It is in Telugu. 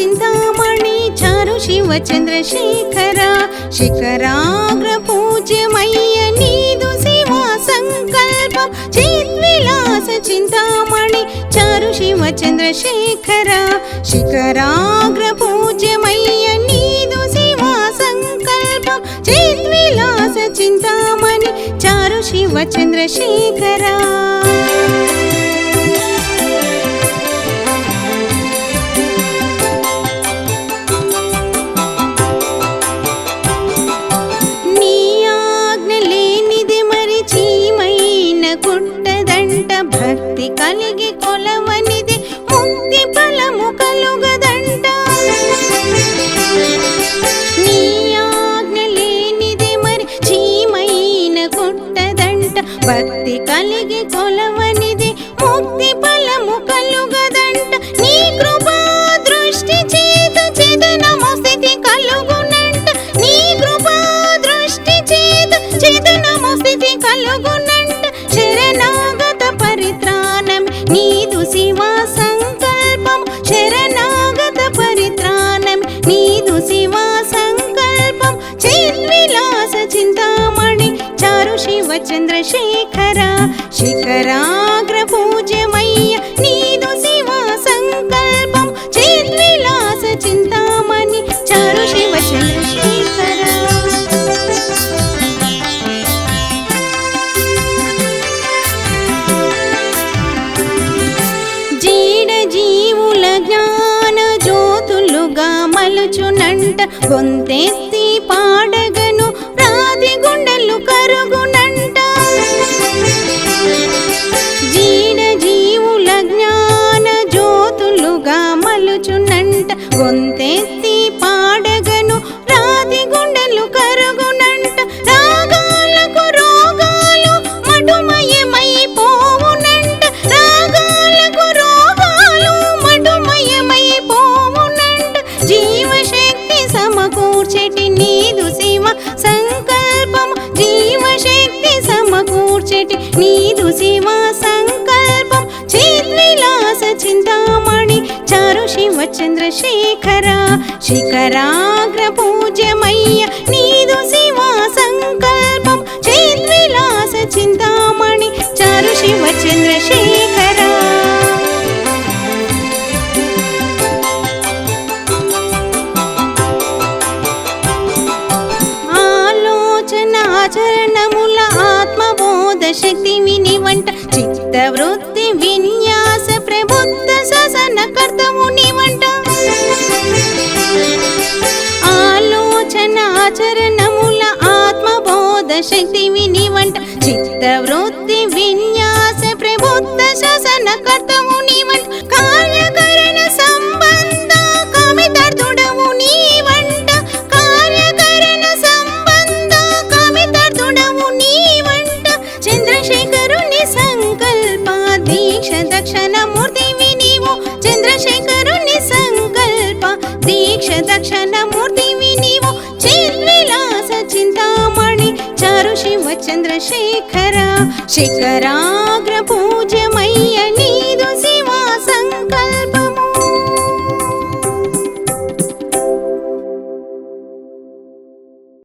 చింతామణి చారు శివ చంద్రశేఖర. శిఖరాగ్ర పూజ్యమయ్య నీదు శివ సంకల్పం. చిద్విలాస చింతామణి చారు శివ చంద్రశేఖర. శిఖరాగ్ర పూజ్యమయ్య నీదు శివ సంకల్పం. చిద్విలాస చింతామణి చారు శివ చంద్రశేఖరా. భక్తి కలిగి కొలవనిది ముక్తి ఫలము కలుగదంట. నీ ఆజ్ఞ లేనిది మరి చీమైన కుట్టదంట. భక్తి కలిగి కొలవనిది ముక్తి ఫలము కలుగదంట. నీ కృపా దృష్టి చేత చేతనము స్థితి కలుగునంట. నీ కృపా దృష్టి చేత చేతనము స్థితి కలుగు చిద్విలాస చింతామణి చారు శివ చంద్రశేఖర శిఖరాగ్ర పూజ్యమయ్య నీదు శివ సంకల్పం చిద్విలాస చింతామణి చారు శివ చంద్రశేఖర జీడ జీవుల జ్ఞాన జ్యోతులుగా మలుచునంట గొంతెత్తి పాడ మలుచునంట గొంతెత్తి పాడగను రాతి గుండెలు కరుగునంట. రాగాలకు రోగాలు మటుమయమైపోవునంట. రాగాలకు రోగాలు మటుమయమైపోవునంట. జీవశక్తి సమకూర్చెటి నీదు శివ సంకల్పం. జీవశక్తి సమకూర్చెటి నీదు శివ సంకల్పం చంద్రశేఖర శిఖరాగ్ర పూజ్యమయ్య నీదు శివ సంకల్పం. చిద్విలాస చింతామణి చారు శివ చంద్రశేఖర. ఆలోచన ఆచరణముల ఆత్మబోధ శక్తి విని వంట చిత్త ఆత్మబోధ శక్తి విని వంట చిత్త వృత్తి విన్యాస ప్రబుద్ధ ససన కర్తముని వంట కార్యకరణ సంబంధ కమితర్దుడము నీ వంట కార్యకరణ సంబంధ కమితర్దుడము నీ వంట చంద్రశేఖరుని సంకల్ప దీక్ష దక్షణ चन्द्रशेखर शिखराग्रपूज्य